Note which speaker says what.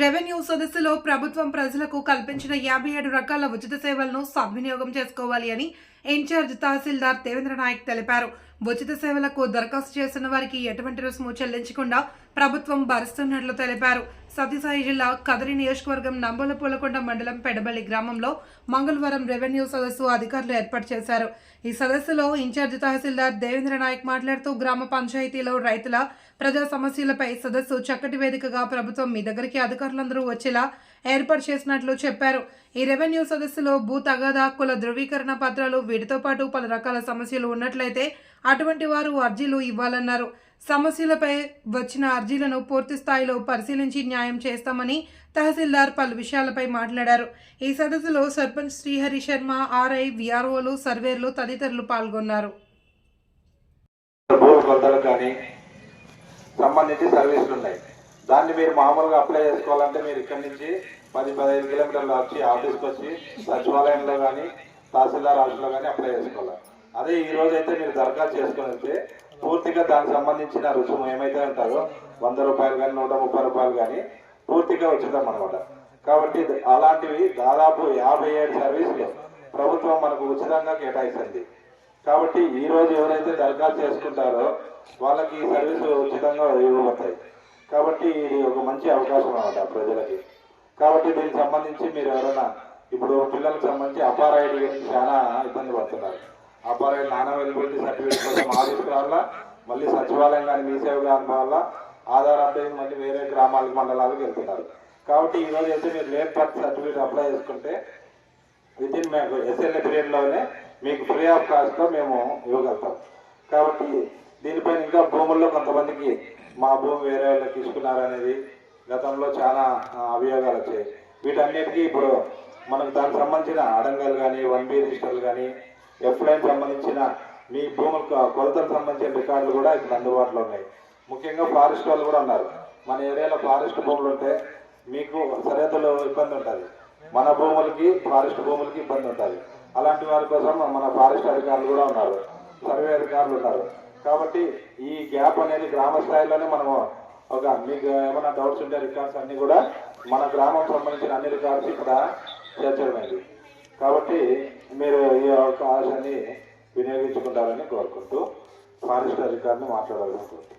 Speaker 1: Revenue సదస్సులో ప్రభుత్వం ప్రజలకు కల్పించిన యాభై ఏడు రకాల ఉచిత సేవలను సద్వినియోగం చేసుకోవాలి అని ఇన్ఛార్జ్ తహసీల్దార్ దేవేంద్ర నాయక్ తెలిపారు. ఉచిత సేవలకు దరఖాస్తు చేసిన వారికి ఎటువంటి రుసుము చెల్లించకుండా ప్రభుత్వం భరిస్తున్నట్లు తెలిపారు. సత్యసాయి జిల్లా కదరి నియోజకవర్గం నంబలపూలకొండ మండలం పెడబల్లి గ్రామంలో మంగళవారం రెవెన్యూ సదస్సు అధికారులు ఏర్పాటు చేశారు. ఈ సదస్సులో ఇన్ఛార్జ్ తహసీల్దార్ దేవేంద్ర నాయక్ మాట్లాడుతూ గ్రామ పంచాయతీలో రైతుల ప్రజా సమస్యలపై సదస్సు చక్కటి వేదికగా ప్రభుత్వం మీ దగ్గరికి అధికారులందరూ వచ్చేలా ఏర్పాటు చేసినట్లు చెప్పారు. ఈ రెవెన్యూ సదస్సులో భూ తగాదా కుల ధృవీకరణ పత్రాలు వీటితో పాటు పలు రకాల సమస్యలు ఉన్నట్లయితే అటువంటి వారు అర్జీలు ఇవ్వాలన్నారు. సమస్యలపై వచ్చిన అర్జీలను పూర్తి స్థాయిలో పరిశీలించి న్యాయం చేస్తామని తహసీల్దార్ పలు విషయాలపై మాట్లాడారు. ఈ సదస్సులో సర్పంచ్ శ్రీహరి శర్మ ఆర్ఐ విఆర్ఓలు సర్వేర్లు తదితరులు పాల్గొన్నారు.
Speaker 2: సంబంధించి సర్వీసులు ఉన్నాయి దాన్ని మీరు మామూలుగా అప్లై చేసుకోవాలంటే మీరు ఇక్కడి నుంచి పది పదిహేను కిలోమీటర్లు వచ్చి ఆఫీస్కి వచ్చి సచివాలయంలో కానీ తహసీల్దార్ ఆఫీస్లో కానీ అప్లై చేసుకోవాలి. అదే ఈ రోజు అయితే మీరు దరఖాస్తు చేసుకుని వస్తే పూర్తిగా దానికి సంబంధించిన రుసుము ఏమైతే ఉంటుందో వంద రూపాయలు కానీ నూట ముప్పై రూపాయలు కానీ పూర్తిగా ఉచితం అనమాట కాబట్టి అలాంటివి దాదాపు యాభై ఏడు సర్వీసులు ప్రభుత్వం మనకు ఉచితంగా కేటాయిస్తుంది. కాబట్టి ఈ రోజు ఎవరైతే దరఖాస్తు చేసుకుంటారో వాళ్ళకి ఈ సర్వీసు ఉచితంగా ఇవ్వబడతాయి. కాబట్టి ఇది ఒక మంచి అవకాశం అనమాట ప్రజలకి. కాబట్టి దీనికి సంబంధించి మీరు ఎవరైనా ఇప్పుడు పిల్లలకు సంబంధించి అపారాయిడ్ గురించి చాలా ఇబ్బంది పడుతున్నారు. అపారాయిడ్ నాన్ అవైలబిలిటీ సర్టిఫికేట్ కోసం ఆఫీస్కి రావాలా మళ్ళీ సచివాలయం కానీ మీ సేవ కానీ వల్ల ఆధార్ అప్డేట్ మళ్ళీ వేరే గ్రామాలకు మండలాలకు వెళ్తున్నారు. కాబట్టి ఈరోజు అయితే మీరు లేట్ బర్త్ సర్టిఫికేట్ అప్లై చేసుకుంటే విత్ ఇన్ మీకు ఎస్ఎల్ఏ పీరియడ్లోనే మీకు ఫ్రీ ఆఫ్ కాస్ట్లో మేము ఇవ్వగలుగుతాం. కాబట్టి దీనిపైన ఇంకా భూముల్లో కొంతమందికి మా భూమి వేరే వాళ్ళకి తీసుకున్నారు అనేది గతంలో చాలా అభియోగాలు వచ్చాయి. వీటన్నిటికీ ఇప్పుడు మనకు దానికి సంబంధించిన అడంగాలు కానీ వన్ బి రిజిస్టర్లు కానీ ఎఫ్ సంబంధించిన మీ భూములకు కొలతలకు సంబంధించిన రికార్డులు కూడా ఇక్కడ అందుబాటులో ఉన్నాయి. ముఖ్యంగా ఫారెస్ట్ వాళ్ళు కూడా ఉన్నారు. మన ఏరియాలో ఫారెస్ట్ భూములు ఉంటే మీకు సరిహద్దులో ఇబ్బంది ఉంటుంది. మన భూములకి ఫారెస్ట్ భూములకి ఇబ్బంది ఉంటుంది. అలాంటి వారి కోసం మన ఫారెస్ట్ అధికారులు కూడా ఉన్నారు. సర్వే అధికారులు ఉన్నారు. కాబట్టి ఈ గ్యాప్ అనేది గ్రామ స్థాయిలోనే మనము ఒక మీకు ఏమైనా డౌట్స్ ఉంటే రికార్డ్స్ అన్ని కూడా మన గ్రామం సంబంధించిన అన్ని రికార్డ్స్ ఇక్కడ చేర్చడమైంది కాబట్టి మీరు ఈ అవకాశాన్ని వినియోగించుకుంటారని కోరుకుంటూ ఫారెస్టర్ అధికారిని మాట్లాడాలనుకుంటున్నాను